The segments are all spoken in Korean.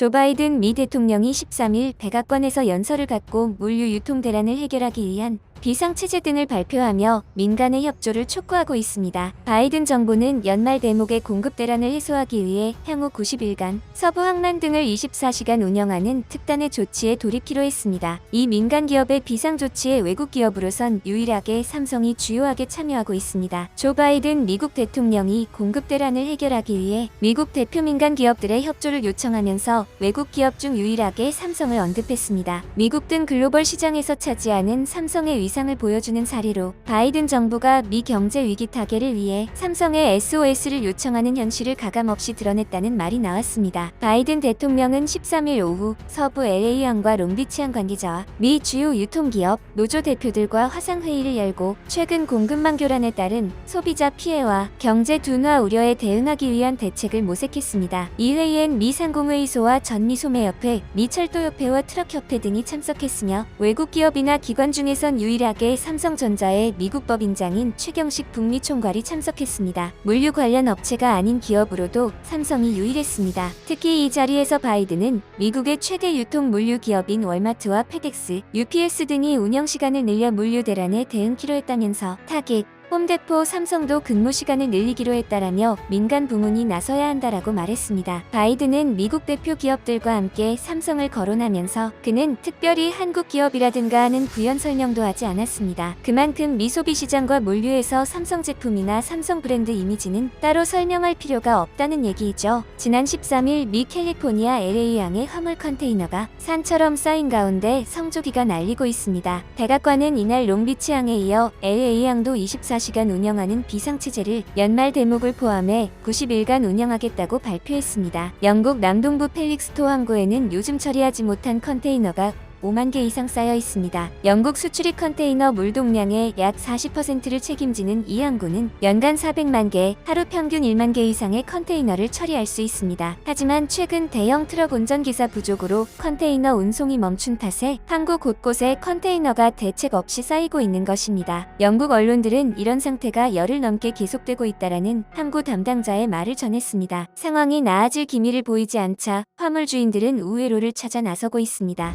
조 바이든 미 대통령이 13일 백악관에서 연설을 갖고 물류 유통 대란을 해결하기 위한 비상체제 등을 발표하며 민간의 협조를 촉구하고 있습니다. 바이든 정부는 연말 대목의 공급 대란을 해소하기 위해 향후 90일간 서부 항만 등을 24시간 운영하는 특단의 조치에 돌입키로 했습니다. 이 민간 기업의 비상 조치에 외국 기업으로선 유일하게 삼성이 주요하게 참여하고 있습니다. 조 바이든 미국 대통령이 공급 대란을 해결하기 위해 미국 대표 민간 기업들의 협조를 요청하면서 외국 기업 중 유일하게 삼성을 언급했습니다. 미국 등 글로벌 시장에서 차지하는 삼성의 위 상을 보여주는 사례로 바이든 정부가 미 경제 위기 타개를 위해 삼성의 SOS를 요청하는 현실을 가감없이 드러냈다는 말이 나왔습니다. 바이든 대통령은 13일 오후 서부 LA항과 롱비치항 관계자와 미 주요 유통기업, 노조 대표들과 화상회의를 열고 최근 공급망 교란에 따른 소비자 피해와 경제 둔화 우려에 대응하기 위한 대책을 모색했습니다. 이 회의엔 미 상공회의소와 전미소매협회, 미 철도협회와 트럭협회 등이 참석했으며 외국 기업이나 기관 중에선 유일 하게 삼성전자의 미국 법인장인 최경식 북미 총괄이 참석했습니다. 물류 관련 업체가 아닌 기업으로도 삼성이 유일했습니다. 특히 이 자리에서 바이든은 미국의 최대 유통 물류 기업인 월마트와 페덱스, UPS 등이 운영 시간을 늘려 물류 대란에 대응키로 했다면서 타겟, 홈데포 삼성도 근무 시간을 늘리기로 했다라며 민간 부문이 나서야 한다라고 말했습니다. 바이든은 미국 대표 기업들과 함께 삼성을 거론하면서 그는 특별히 한국 기업이라든가 하는 부연 설명도 하지 않았습니다. 그만큼 미소비 시장과 물류에서 삼성 제품이나 삼성 브랜드 이미지는 따로 설명할 필요가 없다는 얘기이죠. 지난 13일 미 캘리포니아 LA항의 화물 컨테이너가 산처럼 쌓인 가운데 성조기가 날리고 있습니다. 백악관은 이날 롱비치항에 이어 LA항도 24 24시간 운영하는 비상체제를 연말 대목을 포함해 90일간 운영하겠다고 발표했습니다. 영국 남동부 펠릭스토 항구에는 요즘 처리하지 못한 컨테이너가 5만 개 이상 쌓여 있습니다. 영국 수출입 컨테이너 물동량의 약 40%를 책임지는 이 항구는 연간 400만 개, 하루 평균 1만 개 이상의 컨테이너를 처리할 수 있습니다. 하지만 최근 대형 트럭 운전기사 부족으로 컨테이너 운송이 멈춘 탓에 항구 곳곳에 컨테이너가 대책 없이 쌓이고 있는 것입니다. 영국 언론들은 이런 상태가 열흘 넘게 계속되고 있다라는 항구 담당자의 말을 전했습니다. 상황이 나아질 기미를 보이지 않자 화물 주인들은 우회로를 찾아 나서고 있습니다.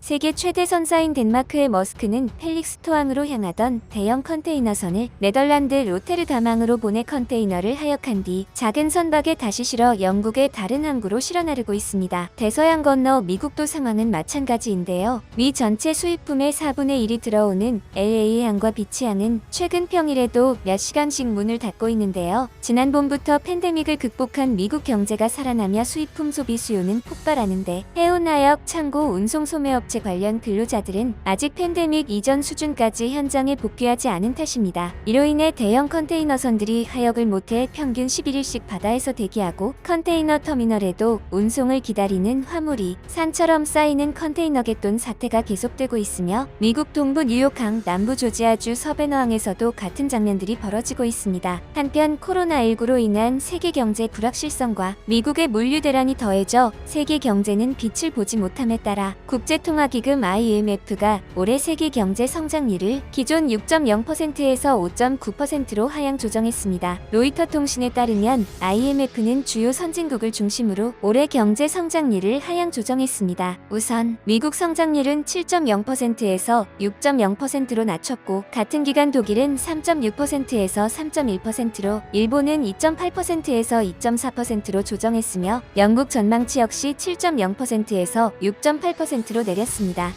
세계 최대 선사인 덴마크의 머스크는 펠릭스토항으로 향하던 대형 컨테이너선을 네덜란드 로테르다망으로 보내 컨테이너를 하역한 뒤 작은 선박에 다시 실어 영국의 다른 항구로 실어 나르고 있습니다. 대서양 건너 미국도 상황은 마찬가지인데요. 미 전체 수입품의 4분의 1이 들어오는 LA항과 비치항은 최근 평일에도 몇 시간씩 문을 닫고 있는데요. 지난 봄부터 팬데믹을 극복한 미국 경제가 살아나며 수입품 소비 수요는 폭발하는데 해운하역, 창고, 운송 소매업 체 관련 근로자들은 아직 팬데믹 이전 수준까지 현장에 복귀하지 않은 탓입니다. 이로 인해 대형 컨테이너선들이 하역을 못해 평균 11일씩 바다에서 대기하고 컨테이너 터미널에도 운송을 기다리는 화물이 산처럼 쌓이는 컨테이너 갯돈 사태가 계속되고 있으며 미국 동부 뉴욕항 남부 조지아주 서베너항에서도 같은 장면들이 벌어지고 있습니다. 한편 코로나19로 인한 세계 경제 불확실성과 미국의 물류 대란이 더해져 세계 경제는 빛을 보지 못함에 따라 국제통화 기금 IMF가 올해 세계 경제 성장률을 기존 6.0%에서 5.9%로 하향 조정했습니다. 로이터 통신에 따르면 IMF는 주요 선진국을 중심으로 올해 경제 성장률을 하향 조정했습니다. 우선 미국 성장률은 7.0%에서 6.0%로 낮췄고 같은 기간 독일은 3.6%에서 3.1%로 일본은 2.8%에서 2.4%로 조정했으며 영국 전망치 역시 7.0%에서 6.8%로 내렸습니다.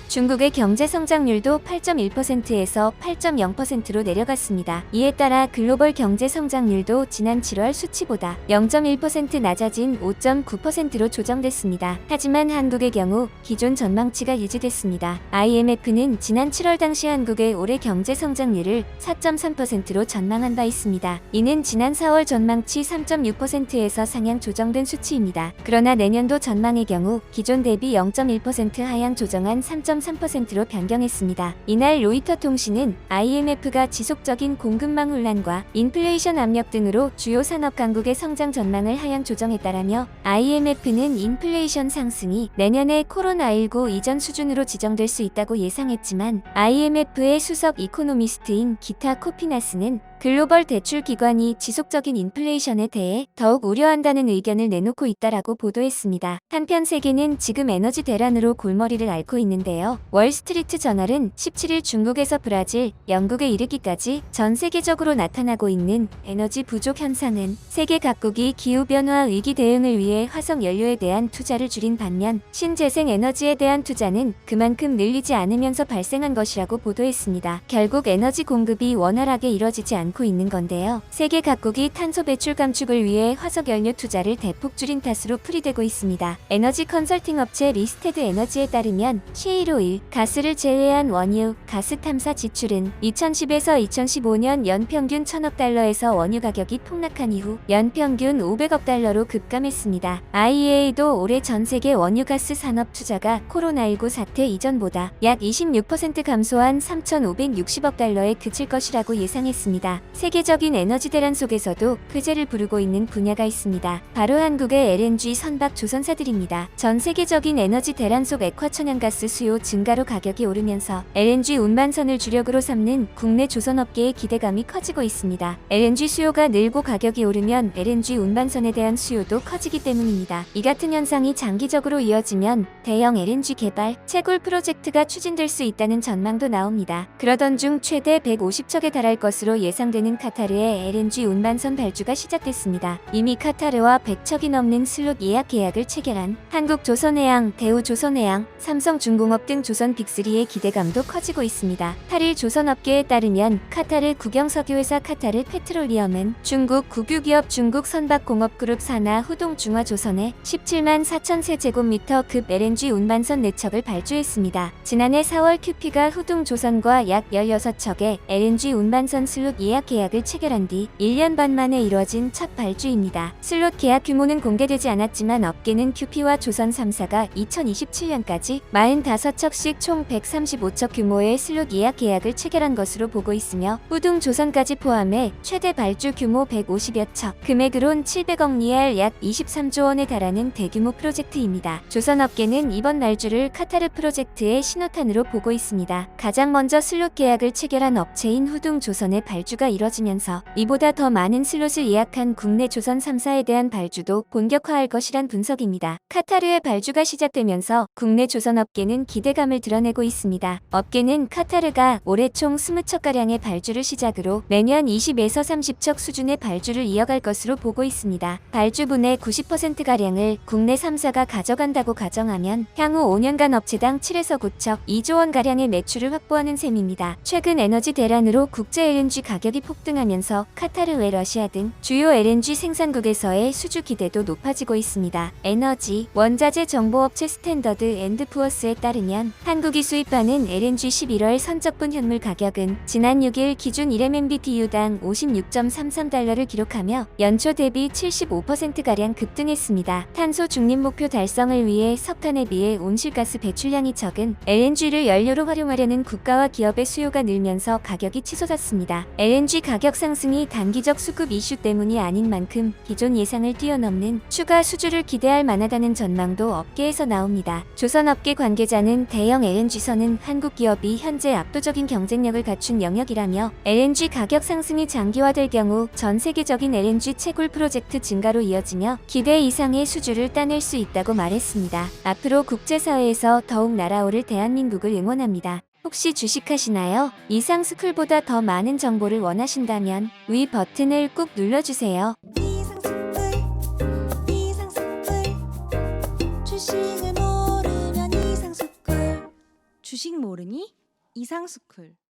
중국의 경제 성장률도 8.1%에서 8.0%로 내려갔습니다. 이에 따라 글로벌 경제 성장률도 지난 7월 수치보다 0.1% 낮아진 5.9%로 조정됐습니다. 하지만 한국의 경우 기존 전망치가 유지됐습니다. IMF는 지난 7월 당시 한국의 올해 경제 성장률을 4.3%로 전망한 바 있습니다. 이는 지난 4월 전망치 3.6%에서 상향 조정된 수치입니다. 그러나 내년도 전망의 경우 기존 대비 0.1% 하향 조정 한 3.3%로 변경했습니다. 이날 로이터 통신은 IMF가 지속적인 공급망 혼란과 인플레이션 압력 등으로 주요 산업 강국의 성장 전망을 하향 조정했다라며 IMF는 인플레이션 상승이 내년에 코로나19 이전 수준으로 지정될 수 있다고 예상했지만 IMF의 수석 이코노미스트인 기타 코피나스는 글로벌 대출 기관이 지속적인 인플레이션에 대해 더욱 우려한다는 의견을 내놓고 있다라고 보도했습니다. 한편 세계는 지금 에너지 대란으로 골머리를 앓고 있는데요. 월스트리트 저널은 17일 중국에서 브라질, 영국에 이르기까지 전 세계적으로 나타나고 있는 에너지 부족 현상은 세계 각국이 기후변화 위기 대응을 위해 화석 연료에 대한 투자를 줄인 반면 신재생 에너지에 대한 투자는 그만큼 늘리지 않으면서 발생한 것이라고 보도했습니다. 결국 에너지 공급이 원활하게 이뤄지지 않고 있는 건데요. 세계 각국이 탄소 배출 감축을 위해 화석 연료 투자를 대폭 줄인 탓으로 풀이되고 있습니다. 에너지 컨설팅 업체 리스테드 에너지에 따르면 셰일오일, 가스를 제외한 원유, 가스 탐사 지출은 2010에서 2015년 연평균 1000억 달러에서 원유 가격이 폭락한 이후 연평균 500억 달러로 급감했습니다. IEA도 올해 전 세계 원유가스 산업 투자가 코로나19 사태 이전보다 약 26% 감소한 3,560억 달러에 그칠 것이라고 예상했습니다. 세계적인 에너지 대란 속에서도 쾌재를 부르고 있는 분야가 있습니다. 바로 한국의 LNG 선박 조선사들입니다. 전 세계적인 에너지 대란 속 액화천연가스 수요 증가로 가격이 오르면서 LNG 운반선을 주력으로 삼는 국내 조선업계의 기대감이 커지고 있습니다. LNG 수요가 늘고 가격이 오르면 LNG 운반선에 대한 수요도 커지기 때문입니다. 이 같은 현상이 장기적으로 이어지면 대형 LNG 개발, 채굴 프로젝트가 추진될 수 있다는 전망도 나옵니다. 그러던 중 최대 150척에 달할 것으로 예상 되는 카타르의 LNG 운반선 발주가 시작됐습니다. 이미 카타르와 100척이 넘는 슬롯 예약 계약을 체결한 한국조선해양, 대우조선해양, 삼성중공업 등 조선 빅3의 기대감도 커지고 있습니다. 8일 조선업계에 따르면 카타르 국영석유회사 카타르 페트롤리엄은 중국 국유기업 중국 선박공업그룹 산하 후동중화조선에 17만 4천 세제곱미터 급 LNG 운반선 4척을 발주했습니다. 지난해 4월 큐피가 후동조선과 약 16척의 LNG 운반선 슬롯 예약 계약을 체결한 뒤 1년 반 만에 이뤄진 첫 발주입니다. 슬롯 계약 규모는 공개되지 않았지만 업계는 큐피와 조선 3사가 2027년까지 45척씩 총 135척 규모의 슬롯 예약 계약을 체결한 것으로 보고 있으며 후둥 조선까지 포함해 최대 발주 규모 150여 척, 금액으론 700억 리알 약 23조 원에 달하는 대규모 프로젝트입니다. 조선업계는 이번 발주를 카타르 프로젝트의 신호탄으로 보고 있습니다. 가장 먼저 슬롯 계약을 체결한 업체인 후둥 조선의 발주가 이뤄지면서 이보다 더 많은 슬롯을 예약한 국내 조선 3사에 대한 발주도 본격화할 것이란 분석입니다. 카타르의 발주가 시작되면서 국내 조선 업계는 기대감을 드러내고 있습니다. 업계는 카타르가 올해 총 20척가량의 발주를 시작으로 매년 20에서 30척 수준의 발주를 이어갈 것으로 보고 있습니다. 발주분의 90%가량을 국내 3사가 가져간다고 가정하면 향후 5년간 업체당 7에서 9척 2조 원가량의 매출을 확보하는 셈입니다. 최근 에너지 대란으로 국제 LNG 가격 이 폭등하면서 카타르 외 러시아 등 주요 LNG 생산국에서의 수주 기대도 높아지고 있습니다. 에너지, 원자재 정보업체 스탠더드 앤드 푸어스에 따르면 한국이 수입하는 LNG 11월 선적분 현물 가격은 지난 6일 기준 1MMBTU당 56.33달러를 기록하며 연초 대비 75%가량 급등했습니다. 탄소 중립 목표 달성을 위해 석탄에 비해 온실가스 배출량이 적은 LNG를 연료로 활용하려는 국가와 기업의 수요가 늘면서 가격이 치솟았습니다. LNG 가격 상승이 단기적 수급 이슈 때문이 아닌 만큼 기존 예상을 뛰어넘는 추가 수주를 기대할 만하다는 전망도 업계에서 나옵니다. 조선업계 관계자는 대형 LNG선은 한국 기업이 현재 압도적인 경쟁력을 갖춘 영역이라며 LNG 가격 상승이 장기화될 경우 전 세계적인 LNG 채굴 프로젝트 증가로 이어지며 기대 이상의 수주를 따낼 수 있다고 말했습니다. 앞으로 국제사회에서 더욱 날아오를 대한민국을 응원합니다. 혹시 주식하시나요? 이상 스쿨보다 더 많은 정보를 원하신다면 위 버튼을 꾹 눌러주세요. 이상스쿨 이상스쿨 주식을 모르면 이상스쿨 주식 모르니? 이상스쿨